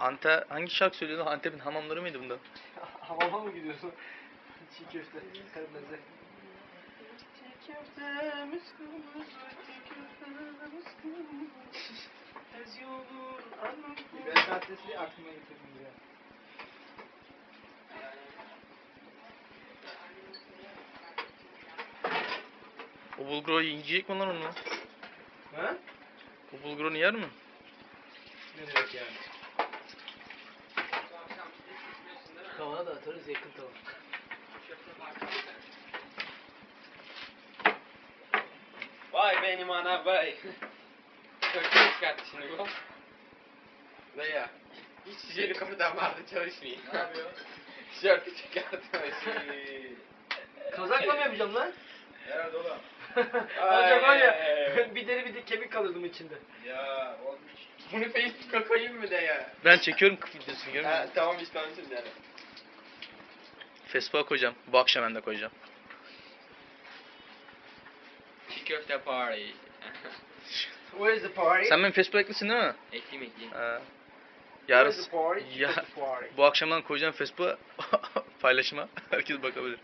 Ante hangi şarkı söylüyordu? Antep'in hamamları mıydı bunda? Hamama mı gidiyorsun? Çiğ köfte. Kırmızı. Çiğ köftemiz kırmızı, çiğ köftemiz kırmızı. Ez yolun anam. Ben tatlisi aklıma getirdim ya. O bulguru yiyecek mi lan onu? Ha? O bulgurunu yer mi? Ne demek yani? Tavana da atarız yakın tava. Vay benim ana vay. Köşeye çıkarttı şimdi bu. Dayı. Hiç şişeli kapıdan vardı çalışmıyor. Ne yapıyor? Tişörtü çıkartmış. Kazakla mı yapacağım lan? Evet oğlum. Hocam var ya bir deri bir de kemik kalırdım içinde. Ya olmuş. Bunu Facebook'a koyayım mı dayı? Ben çekiyorum kıf videosunu görmüyor Ha, musun? tamam istemişsin yani. Facebook'a koyacağım. Bu akşam ben de koyacağım. Çiğ köfte party. Where is the party? Sen benim Facebook eklisin değil mi? ekleyeyim ekleyeyim. Ha. Where Yarın is the party? ya, party? bu akşamdan koyacağım Facebook'a paylaşıma. Herkes bakabilir.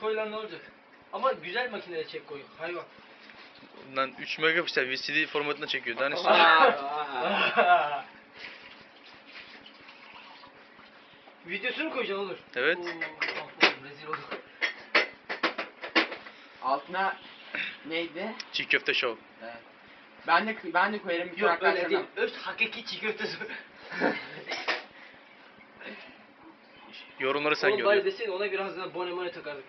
Koy lan ne olacak? Ama güzel makinede çek koy. Hayvan. Bundan 3 megapiksel VCD formatında çekiyor. Daha ne istiyorsun? Videosunu koyacaksın olur. Evet. Oo, mahvoldum, rezil oldum. Altına neydi? Çiğ köfte show. Evet. Ben de ben de koyarım bir Yok böyle arkadaşlarına. değil. Öz hakiki çiğ köftesi. Yorumları sen Oğlum gör. bari desene ona biraz daha bone mone takardık.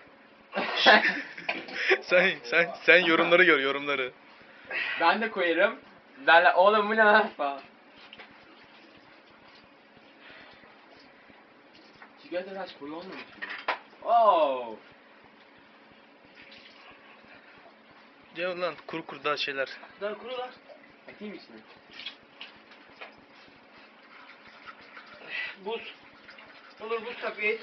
sen sen sen yorumları gör yorumları. Ben de koyarım. Derler oğlum bu ne lan falan. Çikolata kaç koyu olmamış mı? Oo. Ya lan kuru kuru daha şeyler. Daha kuru lan. Atayım içine. Buz. Olur buz takviye et.